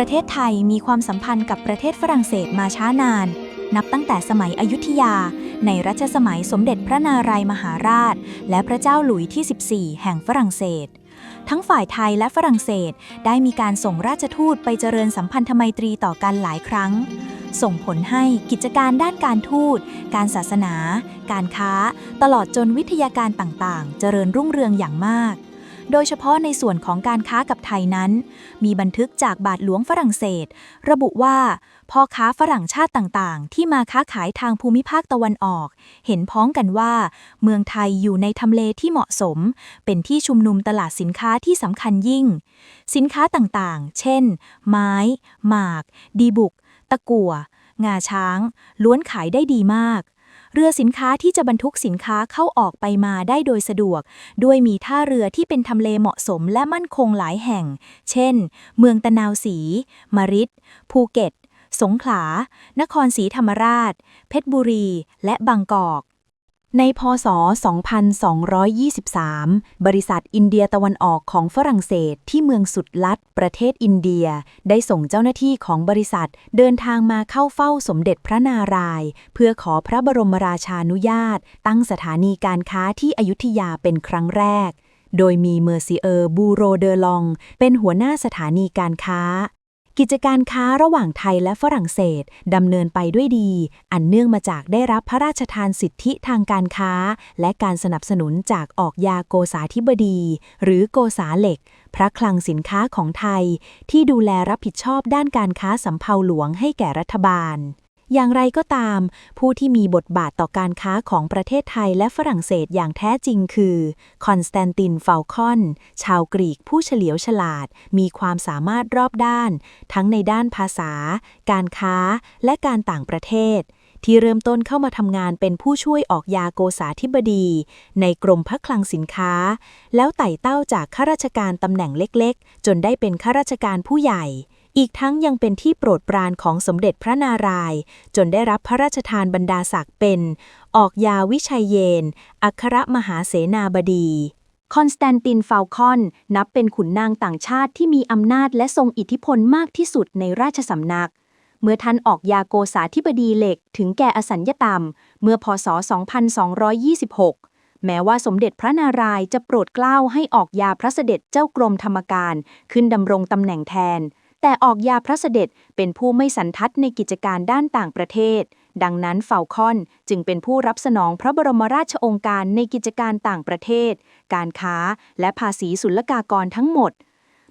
ประเทศไทยมีความสัมพันธ์กับประเทศฝรั่งเศสมาช้านาน นับตั้งแต่สมัยอยุธยา ในรัชสมัยสมเด็จพระนารายมหาราช และพระเจ้าหลุยที่ 14 แห่งฝรั่งเศส ทั้งฝ่ายไทยและฝรั่งเศสได้มีการส่งราชทูตไปเจริญสัมพันธไมตรีต่อกันหลายครั้ง ส่งผลให้กิจการด้านการทูต การศาสนา การค้า ตลอดจนวิทยาการต่างๆ เจริญรุ่งเรืองอย่างมาก โดยเฉพาะในส่วนของการค้ากับไทยนั้น มีบันทึกจากบาทหลวงฝรั่งเศส ระบุว่าพ่อค้าฝรั่งชาติต่างๆ ที่มาค้าขายทางภูมิภาคตะวันออก เห็นพ้องกันว่า เมืองไทยอยู่ในทำเลที่เหมาะสม เป็นที่ชุมนุมตลาดสินค้าที่สำคัญยิ่ง สินค้าต่างๆ เช่น ไม้ หมาก ดีบุก ตะกั่ว งาช้าง ล้วนขายได้ดีมาก เรือสินค้าที่จะบรรทุกสินค้าเข้าออกไปมาได้โดยสะดวก ด้วยมีท่าเรือที่เป็นทำเลเหมาะสมและมั่นคงหลายแห่ง เช่น เมืองตะนาวศรีมริดภูเก็ต สงขลา นครศรีธรรมราช เพชรบุรี และบางกอก ในพศ 2223 บริษัทอินเดียตะวันออกของฝรั่งเศสที่เมืองสุดลัด ประเทศอินเดีย ได้ส่งเจ้าหน้าที่ของบริษัทเดินทางมาเข้าเฝ้าสมเด็จพระนารายณ์เพื่อขอพระบรมราชานุญาต ตั้งสถานีการค้าที่อยุธยาเป็นครั้งแรก โดยมีเมอร์ซิเออร์บูโรเดอลอง เป็นหัวหน้าสถานีการค้า กิจการค้าระหว่างไทยและฝรั่งเศสดำเนินไปด้วยดี อันเนื่องมาจากได้รับพระราชทานสิทธิทางการค้า และการสนับสนุนจากออกยาโกษาธิบดี หรือโกษาเหล็ก พระคลังสินค้าของไทย ที่ดูแลรับผิดชอบด้านการค้าสำเภาหลวงให้แก่รัฐบาล อย่างไรก็ตาม ผู้ที่มีบทบาทต่อการค้าของประเทศไทยและฝรั่งเศสอย่างแท้จริงคือคอนสแตนตินเฟลคอน ชาวกรีกผู้เฉลียวฉลาด มีความสามารถรอบด้าน ทั้งในด้านภาษา การค้า และการต่างประเทศ ที่เริ่มต้นเข้ามาทำงานเป็นผู้ช่วยออกยาโกษาธิบดี ในกรมพักคลังสินค้า แล้วไต่เต้าจากข้าราชการตำแหน่งเล็กๆ จนได้เป็นข้าราชการผู้ใหญ่ อีกทั้งยังเป็นที่โปรดปรานของสมเด็จพระนารายณ์จนได้รับพระราชทานบรรดาศักดิ์เป็น ออกยาวิชัยเยน อัครมหาเสนาบดี คอนสแตนตินฟาลคอน นับเป็นขุนนางต่างชาติที่มีอำนาจและทรงอิทธิพลมากที่สุดในราชสำนัก เมื่อท่านออกยาโกษาธิบดีเหล็กถึงแก่อสัญญตรรม เมื่อพศ 2226แม้ว่าสมเด็จพระนารายณ์จะโปรดเกล้าให้ออกยาพระเสด็จเจ้ากรมธรรมการ ขึ้นดำรงตำแหน่งแทน แต่ออกยาพระเสด็จเป็นผู้ไม่สันทัดในกิจการด้านต่างประเทศ ดังนั้นเฟาคอนจึงเป็นผู้รับสนองพระบรมราชองค์การในกิจการต่างประเทศ การค้า และภาษีศุลกากรทั้งหมด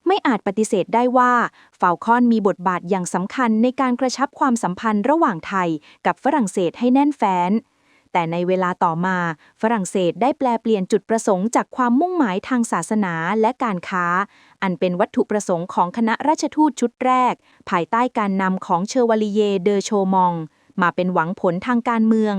ไม่อาจปฏิเสธได้ว่าฟลคอนมีบทบาทอย่างสำคัญในการกระชับความสัมพันธ์ระหว่างไทยกับฝรั่งเศสให้แน่นแฟ้นแต่ในเวลาต่อมาฝรั่งเศสได้แปลเปลี่ยนจุดประสงค์จากความมุ่งหมายทางศาสนาและการค้า อันเป็นวัตถุประสงค์ของคณะราชทูตชุดแรก ภายใต้การนำของเชอวลิเยเดอโชมอง มาเป็นหวังผลทางการเมือง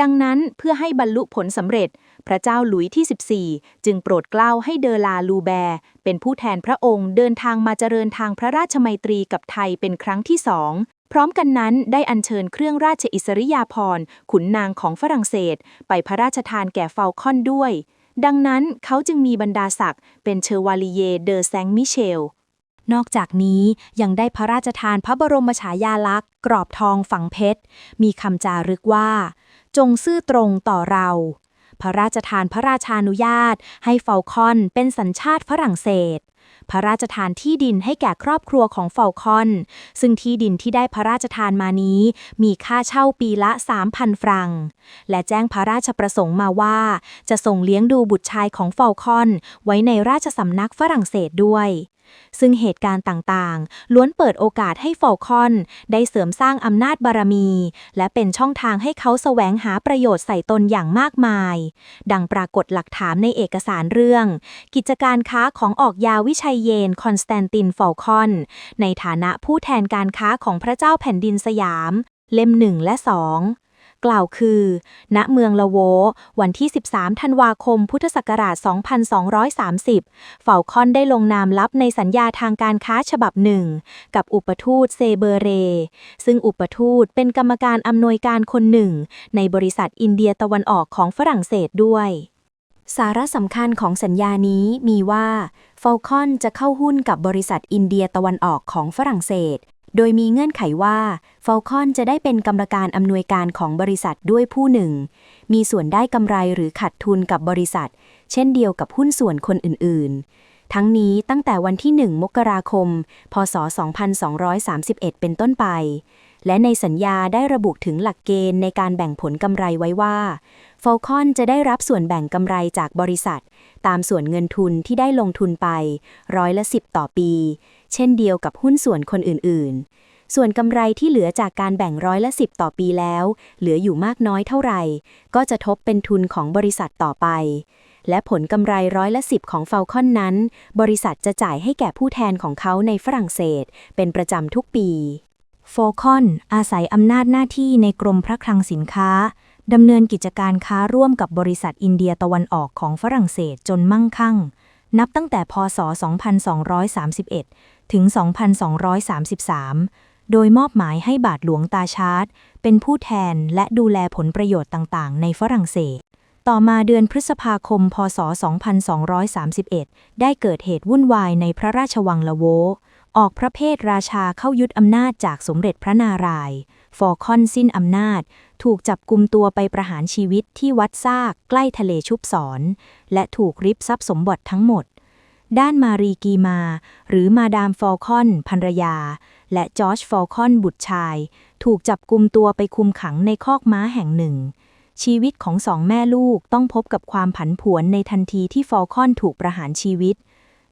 ดังนั้นเพื่อให้บรรลุผลสำเร็จ พระเจ้าหลุยที่ 14 จึงโปรดเกล้าให้เดอลาลูแบร์เป็นผู้แทนพระองค์เดินทางมาเจริญทางพระราชมัยตรีกับไทยเป็นครั้งที่สองพร้อมกันนั้นได้อัญเชิญเครื่องราชอิสริยาภรณ์ขุนนางของฝรั่งเศส ไปพระราชทานแก่เฟลคอนด้วย ดังนั้นเขาจึงมีบรรดาศักดิ์เป็นเชอวาลีเยเดอแซงมิเชล นอกจากนี้ยังได้พระราชทานพระบรมฉายาลักษณ์ กรอบทองฝังเพชร มีคำจารึกว่า จงซื่อตรงต่อเรา พระราชทานพระราชานุญาต ให้เฟลคอนเป็นสัญชาติฝรั่งเศส พระราชทานที่ดินให้แก่ครอบครัวของเฟลคอน ซึ่งที่ดินที่ได้พระราชทานมานี้ มีค่าเช่าปีละ 3,000 ฟรัง และแจ้งพระราชประสงค์มาว่า จะส่งเลี้ยงดูบุตรชายของเฟลคอน ไว้ในราชสำนักฝรั่งเศสด้วย ซึ่งเหตุการณ์ต่างๆ ล้วนเปิดโอกาสให้ฟอลคอน ได้เสริมสร้างอำนาจบารมี และเป็นช่องทางให้เขาแสวงหาประโยชน์ใส่ตนอย่างมากมาย ดังปรากฏหลักฐานในเอกสารเรื่อง กิจการค้าของออกยาวิชัยเยนคอนสแตนตินฟอลคอน ในฐานะผู้แทนการค้าของพระเจ้าแผ่นดินสยาม เล่มหนึ่งและสอง กล่าวคือ ณ เมืองละโว วันที่ 13 ธันวาคม พุทธศักราช 2230 เฝ่าคอนได้ลงนามลับในสัญญาทางการค้าฉบับหนึ่ง กับอุปทูตเซเบเร ซึ่งอุปทูตเป็นกรรมการอำนวยการคนหนึ่ง ในบริษัทอินเดียตะวันออกของฝรั่งเศสด้วยสาระสำคัญของสัญญานี้มีว่าฟอลคอนจะเข้าหุ้นกับบริษัทอินเดียตะวันออกของฝรั่งเศส โดยมีเงื่อนไขว่าฟอลคอนจะได้เป็นกรรมการอำนวยการของบริษัทด้วยผู้หนึ่ง มีส่วนได้กำไรหรือขาดทุนกับบริษัท เช่นเดียวกับหุ้นส่วนคนอื่น ๆ ทั้งนี้ตั้งแต่วันที่ 1 มกราคม พศ 2231 เป็นต้นไป และในสัญญาได้ระบุถึงหลักเกณฑ์ในการแบ่งผลกำไรไว้ว่าฟอลคอนจะได้รับส่วนแบ่งกำไรจากบริษัท ตามส่วนเงินทุนที่ได้ลงทุนไป ร้อยละสิบต่อปี เช่นเดียวกับหุ้นส่วนคนอื่นๆ ส่วนกำไรที่เหลือจากการแบ่งร้อยละสิบต่อปีแล้ว เหลืออยู่มากน้อยเท่าไหร่ ก็จะทบเป็นทุนของบริษัทต่อไป และผลกำไรร้อยละสิบของฟ a ลคอนนั้น บริษัทจะจ่ายให้แก่ผู้แทนของเขาในฝรั่งเศส เป็นประจำทุกปีโฟคอนอาศัยอำนาจหน้าที่ในกรมพระคลังสินค้าดำเนินกิจการค้าร่วมกับบริษัทอินเดียตะวันออกของฝรั่งเศสจนมั่งคั่ง นับตั้งแต่พศ 2231 ถึง 2233 โดยมอบหมายให้บาทหลวงตาชาร์ตเป็นผู้แทนและดูแลผลประโยชน์ต่างๆ ในฝรั่งเศส ต่อมาเดือนพฤษภาคม พศ 2231 ได้เกิดเหตุวุ่นวายในพระราชวังละโว ออกพระเพทราชาเข้ายึดอำนาจจากสมเด็จพระนารายณ์ฟอร์คอนสิ้นอำนาจ ถูกจับกลุมตัวไปประหารชีวิตที่วัดซากใกล้ทะเลชุบสอน และถูกริบทรัพย์สมบัติทั้งหมด ด้านมารีกีมา หรือมาดามฟอลคอนภรรยา และจอร์จฟอลคอนบุตรชาย ถูกจับกลุมตัวไปคุมขังในคอกม้าแห่งหนึ่ง ชีวิตของสองแม่ลูกต้องพบกับความผันผวนในทันทีที่ฟอลคอนถูกประหารชีวิต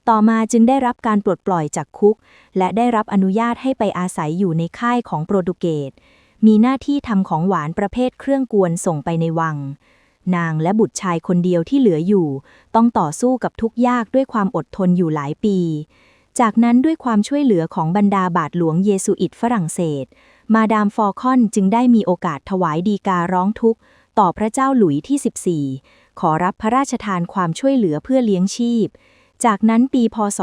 ต่อมาจึงได้รับการปลดปล่อยจากคุก และได้รับอนุญาตให้ไปอาศัยอยู่ในค่ายของโปรตุเกสมีหน้าที่ทำของหวานประเภทเครื่องกวนส่งไปในวัง นางและบุตรชายคนเดียวที่เหลืออยู่ ต้องต่อสู้กับทุกยากด้วยความอดทนอยู่หลายปี จากนั้นด้วยความช่วยเหลือของบรรดาบาทหลวงเยสุอิตฝรั่งเศส มาดามฟอร์คอนจึงได้มีโอกาสถวายดีการ้องทุกข์ ต่อพระเจ้าหลุยที่ 14 ขอรับพระราชทานความช่วยเหลือเพื่อเลี้ยงชีพ จากนั้นปีพศ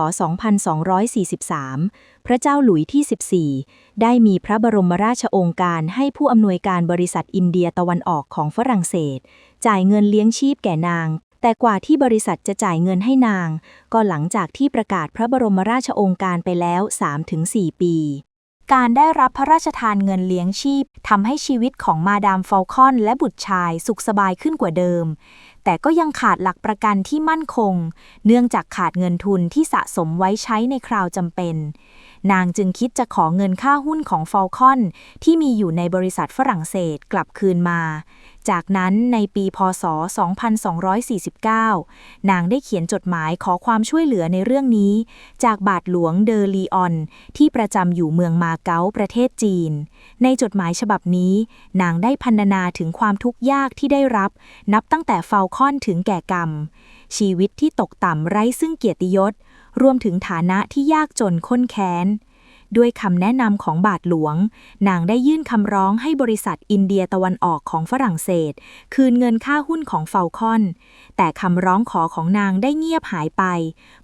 2243 พระเจ้าหลุยที่ 14 ได้มีพระบรมราชโองการให้ผู้อำนวยการบริษัทอินเดียตะวันออกของฝรั่งเศส จ่ายเงินเลี้ยงชีพแก่นาง แต่กว่าที่บริษัทจะจ่ายเงินให้นาง ก็หลังจากที่ประกาศพระบรมราชโองการไปแล้ว 3-4 ปีการได้รับพระราชทานเงินเลี้ยงชีพทำให้ชีวิตของมาดามฟอลคอนและบุตรชายสุขสบายขึ้นกว่าเดิม แต่ก็ยังขาดหลักประกันที่มั่นคง เนื่องจากขาดเงินทุนที่สะสมไว้ใช้ในคราวจำเป็น นางจึงคิดจะขอเงินค่าหุ้นของฟอลคอน ที่มีอยู่ในบริษัทฝรั่งเศสกลับคืนมา จากนั้นในปีพศ 2249 นางได้เขียนจดหมายขอความช่วยเหลือในเรื่องนี้ จากบาทหลวงเดอลีออน ที่ประจำอยู่เมืองมาเก๊าประเทศจีน ในจดหมายฉบับนี้ นางได้พรรณนาถึงความทุกข์ยากที่ได้รับ นับตั้งแต่เฟลคอนถึงแก่กรรม ชีวิตที่ตกต่ำไร้ซึ่งเกียรติยศ รวมถึงฐานะที่ยากจนข้นแค้น ด้วยคำแนะนำของบาทหลวง นางได้ยื่นคำร้องให้บริษัทอินเดียตะวันออกของฝรั่งเศส คืนเงินค่าหุ้นของเฟลคอน แต่คำร้องขอของนางได้เงียบหายไป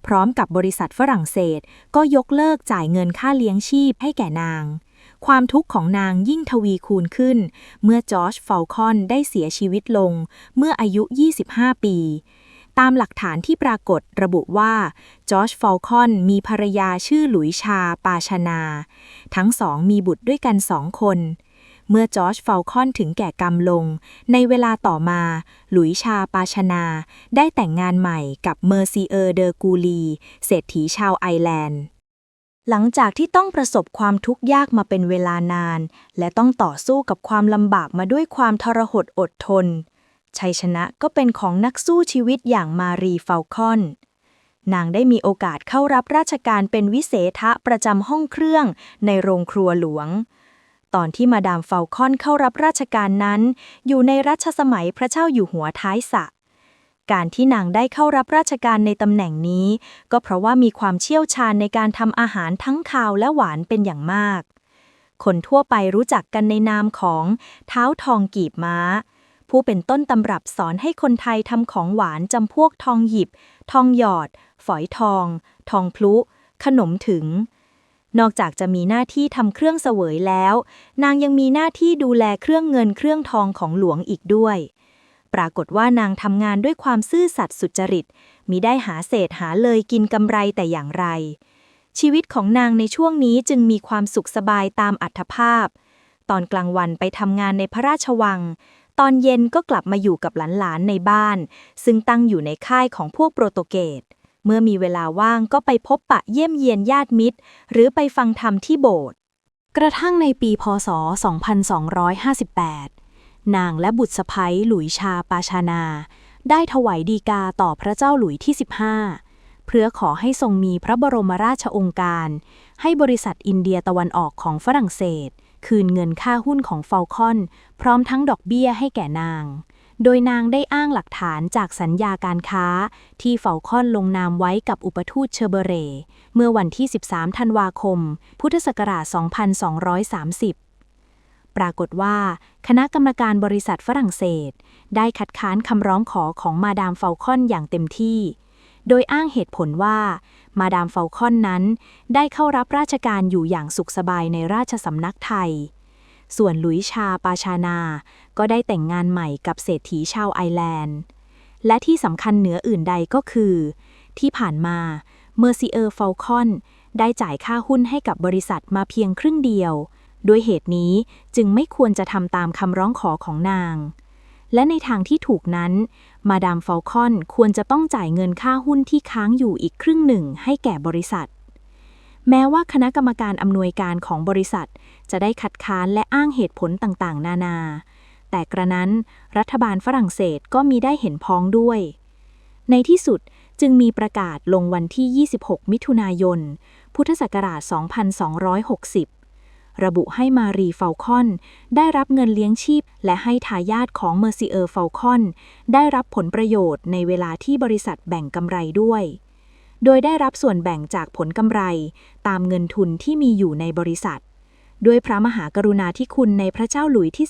พร้อมกับบริษัทฝรั่งเศส ก็ยกเลิกจ่ายเงินค่าเลี้ยงชีพให้แก่นางความทุกข์ของนางยิ่งทวีคูณขึ้น เมื่อจอร์จเฟลคอนได้เสียชีวิตลง เมื่ออายุ 25 ปี ตามหลักฐานที่ปรากฏระบุว่าจอร์จฟอลคอนมีภรรยาชื่อหลุยชาปาชนา ทั้งสองมีบุตรด้วยกันสองคน เมื่อจอร์จฟอลคอนถึงแก่กรรมลง ในเวลาต่อมา หลุยชาปาชนา ได้แต่งงานใหม่กับเมอร์ซีเออร์เดอกูลี เศรษฐีชาวไอแลนด์หลังจากที่ต้องประสบความทุกข์ยากมาเป็นเวลานาน และต้องต่อสู้กับความลำบากมาด้วยความทรหดอดทน ชัยชนะก็เป็นของนักสู้ชีวิตอย่างมารีเฟลคอน นางได้มีโอกาสเข้ารับราชการเป็นวิเศษะประจำห้องเครื่องในโรงครัวหลวง ตอนที่มาดามเฟลคอนเข้ารับราชการนั้น อยู่ในรัชสมัยพระเจ้าอยู่หัวท้ายสะการที่นางได้เข้ารับราชการในตำแหน่งนี้ ก็เพราะว่ามีความเชี่ยวชาญในการทำอาหารทั้งคาวและหวานเป็นอย่างมาก คนทั่วไปรู้จักกันในนามของเท้าทองกีบม้า ผู้เป็นต้นตำรับสอนให้คนไทยทำของหวานจำพวกทองหยิบ ทองหยอด ฝอยทอง ทองพลุ ขนมถึง นอกจากจะมีหน้าที่ทำเครื่องเสวยแล้ว นางยังมีหน้าที่ดูแลเครื่องเงินเครื่องทองของหลวงอีกด้วย ปรากฏว่านางทำงานด้วยความซื่อสัตย์สุจริตมิได้หาเศษหาเลยกินกำไรแต่อย่างไร ชีวิตของนางในช่วงนี้จึงมีความสุขสบายตามอัธภาพ ตอนกลางวันไปทำงานในพระราชวัง ตอนเย็นก็กลับมาอยู่กับหลานๆในบ้าน ซึ่งตั้งอยู่ในค่ายของพวกโปรโตเกสเมื่อมีเวลาว่างก็ไปพบปะเยี่ยมเยียนญาติมิตร หรือไปฟังธรรมที่โบสถ์กระทั่งในปีพศ 2258 นางและบุตรสะใภ้หลุยชาปาชานา ได้ถวายดีกาต่อพระเจ้าหลุยที่ 15 เพื่อขอให้ทรงมีพระบรมราชองค์การ ให้บริษัทอินเดียตะวันออกของฝรั่งเศส คืนเงินค่าหุ้นของฟอลคอน พร้อมทั้งดอกเบี้ยให้แก่นาง โดยนางได้อ้างหลักฐานจากสัญญาการค้า ที่เฟลคอนลงนามไว้กับอุปทูตเชเบเร เมื่อวันที่ 13 ธันวาคม พุทธศักราช 2230ปรากฏว่า คณะกรรมการบริษัทฝรั่งเศส ได้คัดค้านคำร้องขอของมาดามเฟลคอนอย่างเต็มที่ โดยอ้างเหตุผลว่า มาดามเฟลคอนนั้น ได้เข้ารับราชการอยู่อย่างสุขสบายในราชสำนักไทย ส่วนหลุยชาปาชานา ก็ได้แต่งงานใหม่กับเศรษฐีชาวไอร์แลนด์ และที่สำคัญเหนืออื่นใดก็คือ ที่ผ่านมาเมอร์ซิเออร์เฟลคอนได้จ่ายค่าหุ้นให้กับบริษัทมาเพียงครึ่งเดียวด้วยเหตุนี้จึงไม่ควรจะทำตามคำร้องขอของนาง และในทางที่ถูกนั้น มาดามฟลคอนควรจะต้องจ่ายเงินค่าหุ้นที่ค้างอยู่อีกครึ่งหนึ่งให้แก่บริษัท แม้ว่าคณะกรรมการอำนวยการของบริษัท จะได้คัดค้านและอ้างเหตุผลต่างๆ นานา แต่กระนั้นรัฐบาลฝรั่งเศสก็มีได้เห็นพ้องด้วย ในที่สุดจึงมีประกาศลงวันที่ 26 มิถุนายน พุทธศักราช 2260 ระบุให้มารีเฟลคอน ได้รับเงินเลี้ยงชีพ และให้ทายาทของเมอร์ซิเออร์เฟลคอน ได้รับผลประโยชน์ในเวลาที่บริษัทแบ่งกำไรด้วย โดยได้รับส่วนแบ่งจากผลกำไร ตามเงินทุนที่มีอยู่ในบริษัท ด้วยพระมหากรุณาธิคุณในพระเจ้าหลุยที่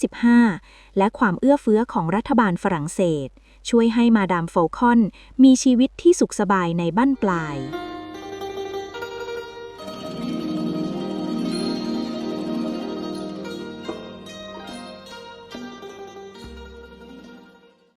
15 และความเอื้อเฟื้อของรัฐบาลฝรั่งเศส ช่วยให้มาดามโฟลคอน มีชีวิตที่สุขสบายในบั้นปลาย